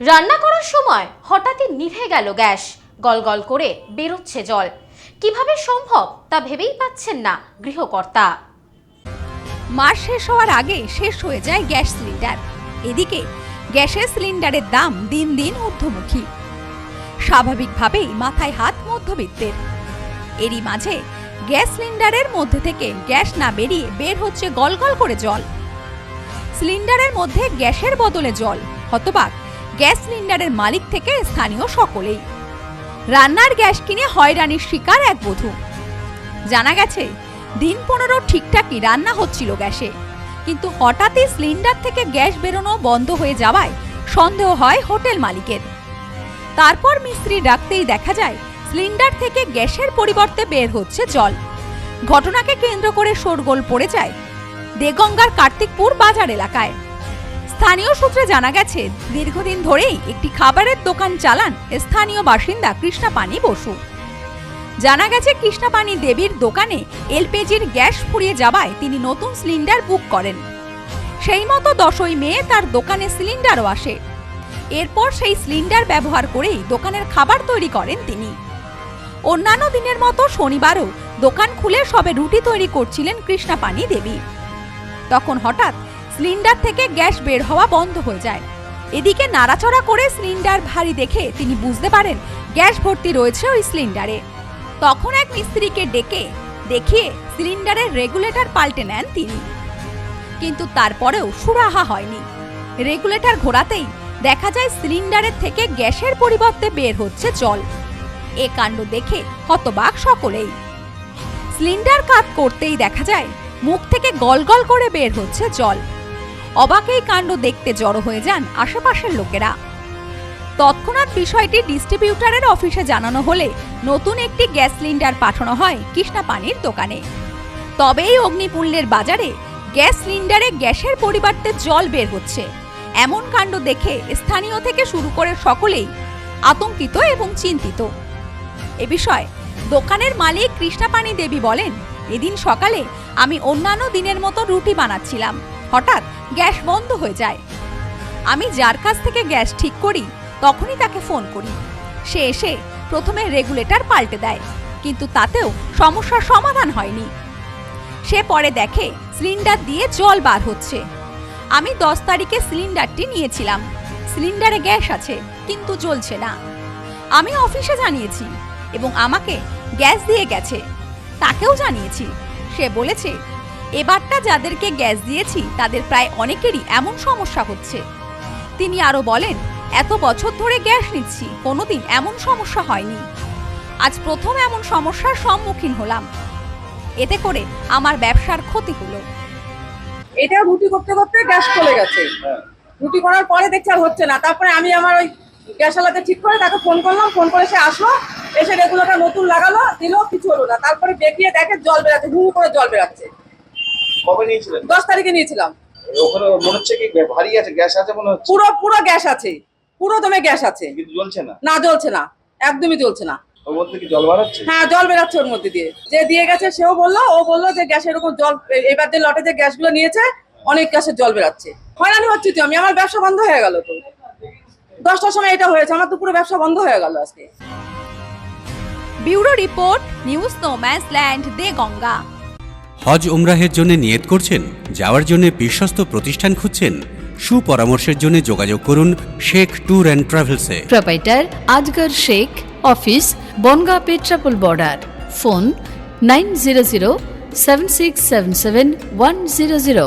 রান্না করার সময় হঠাৎই নিভে গেল গ্যাস। গলগল করে বেরোচ্ছে জল। কীভাবে সম্ভব তা ভেবেই পাচ্ছেন না গৃহকর্তা। মাস শেষ হওয়ার আগে শেষ হয়ে যায় গ্যাস সিলিন্ডার। এদিকে গ্যাসের সিলিন্ডারের দাম দিন দিন ঊর্ধ্বমুখী। স্বাভাবিকভাবেই মাথায় হাত মধ্যবিত্তের। এরই মাঝে গ্যাস সিলিন্ডারের মধ্যে থেকে গ্যাস না বেরিয়ে বের হচ্ছে গলগল করে জল। সিলিন্ডারের মধ্যে গ্যাসের বদলে জল, হতবাক। গ্যাস সিলিন্ডারের মালিক থেকে স্থানীয় সকলেই। রান্নার গ্যাস কিনে হয়রানির শিকার এক বধূ। জানা গেছে, দিন পনেরো ঠিকঠাকই রান্না হচ্ছিল গ্যাসে। কিন্তু হঠাৎই সিলিন্ডার থেকে গ্যাস বেরোনো বন্ধ হয়ে যাওয়ায় সন্দেহ হয় হোটেল মালিকের। তারপর মিস্ত্রি ডাকতেই দেখা যায়, সিলিন্ডার থেকে গ্যাসের পরিবর্তে বের হচ্ছে জল। ঘটনাকে কেন্দ্র করে শোরগোল পড়ে যায় দেগঙ্গার কার্তিকপুর বাজার এলাকায়। স্থানীয় সূত্রে জানা গেছে, দীর্ঘদিন ধরেই একটি খাবারের দোকান চালান স্থানীয় বাসিন্দা কৃষ্ণাপানি বসু। জানা গেছে, কৃষ্ণাপানি দেবীর দোকানে এলপিজির গ্যাস ফুরিয়ে যাওয়ায় তিনি নতুন সিলিন্ডার বুক করেন। সেই মতো দশই মে তার দোকানে সিলিন্ডারও আসে। এরপর সেই সিলিন্ডার ব্যবহার করেই দোকানের খাবার তৈরি করেন তিনি। অন্যান্য দিনের মতো শনিবারও দোকান খুলে সবে রুটি তৈরি করছিলেন কৃষ্ণাপানি দেবী। তখন হঠাৎ সিলিন্ডার থেকে গ্যাস বের হওয়া বন্ধ হয়ে যায়। এদিকে নাড়াচড়া করে সিলিন্ডার ভারী দেখে তিনি বুঝতে পারেন গ্যাস ভর্তি রয়েছে ওই সিলিন্ডারে। তখন এক মিস্ত্রিকে ডেকে দেখিয়ে সিলিন্ডারের রেগুলেটর পাল্টে নেন তিনি। কিন্তু তারপরেও সুরাহা হয়নি। রেগুলেটর ঘোরাতেই দেখা যায় সিলিন্ডারের থেকে গ্যাসের পরিবর্তে বের হচ্ছে জল। এ কাণ্ড দেখে হতবাক সকলেই। সিলিন্ডার কাত করতেই দেখা যায় মুখ থেকে গলগল করে বের হচ্ছে জল। অবাক এই কাণ্ড দেখতে জড়ো হয়ে যান আশেপাশের লোকেরা। তৎক্ষণাৎ বিষয়টি ডিস্ট্রিবিউটারের অফিসে জানানো হলে নতুন একটি গ্যাস সিলিন্ডার পাঠানো হয় কৃষ্ণাপানির দোকানে। তবেই অগ্নিপুল্যের বাজারে গ্যাস সিলিন্ডারে গ্যাসের পরিবর্তে জল বের হচ্ছে। এমন কাণ্ড দেখে স্থানীয় থেকে শুরু করে সকলেই আতঙ্কিত এবং চিন্তিত। এ বিষয়ে দোকানের মালিক কৃষ্ণাপানি দেবী বলেন এদিন সকালে আমি অন্যান্য দিনের মতো রুটি বানাচ্ছিলাম। হঠাৎ গ্যাস বন্ধ হয়ে যায়। আমি যার কাছ থেকে গ্যাস ঠিক করি, তখনই তাকে ফোন করি। সে এসে প্রথমে রেগুলেটর পাল্টে দেয়, কিন্তু তাতেও সমস্যার সমাধান হয়নি। সে পরে দেখে সিলিন্ডার দিয়ে জল বার হচ্ছে। আমি দশ তারিখে সিলিন্ডারটি নিয়েছিলাম। সিলিন্ডারে গ্যাস আছে, কিন্তু জ্বলছে না। আমি অফিসে জানিয়েছি এবং আমাকে গ্যাস দিয়ে গেছে। তাকেও জানিয়েছি। সে বলেছে, এবারটা যাদেরকে গ্যাস দিয়েছি, তাদের প্রায় অনেকেরই এমন সমস্যা হচ্ছে। তিনি আরও বলেন, এত বছর ধরে গ্যাস নিচ্ছি, কোনোদিন এমন সমস্যা হয়নি। আজ প্রথম এমন সমস্যার সম্মুখীন হলাম। এতে করে আমার ব্যবসার ক্ষতি হলো। এটা রুটি করতে করতে গ্যাস চলে গেছে। রুটি করার পরে দেখছি আর হচ্ছে না। তারপরে আমি আমার ওই গ্যাস আলাদা ঠিক করে তাকে ফোন করলাম। ফোন করে সে আসলো। এসে রেগুলারটা নতুন লাগালো দিল কিছু হলো না। তারপরে দেখিয়ে দেখে জল বেরাচ্ছে হু করে জল বেরাচ্ছে। কবে নিয়েছিলেন? দশ তারিখে নিয়েছিলাম। ওখানে মনে হচ্ছে কি ভারী আছে গ্যাস আছে মনে হচ্ছে? পুরো পুরো গ্যাস আছে। পুরো দমে গ্যাস আছে। কিন্তু জ্বলছে না? না জ্বলছে না। একদমই জ্বলছে না। ওর মধ্যে কি জল হ্যাঁ জল বেরাচ্ছে ওর মধ্যে দিয়ে। যে দিয়ে গেছে সেও বলল ও বলল যে গ্যাস এরকম জল এবার যে লটে যে গ্যাসগুলো নিয়েছে অনেক গ্যাসের জল বেরাচ্ছে। হয়রানি হচ্ছে তো আমি আমার ব্যবসা বন্ধ হয়ে গেল তো। দশটার সময় এটা হয়েছে আমার তো পুরো ব্যবসা বন্ধ হয়ে গেল আজকে। Bureau report news no man's land দে গঙ্গা। হজ উমরাহের জন্য নিয়ত করছেন যাওয়ার জন্য বিশ্বস্ত প্রতিষ্ঠান খুঁজছেন সুপরামর্শের জন্য যোগাযোগ করুন Sheikh tour and ট্রাভেলসে। Proprietor Azgar Sheikh office Bongaon Petrapole border. Phone nine zero zero seven six seven seven one zero zero.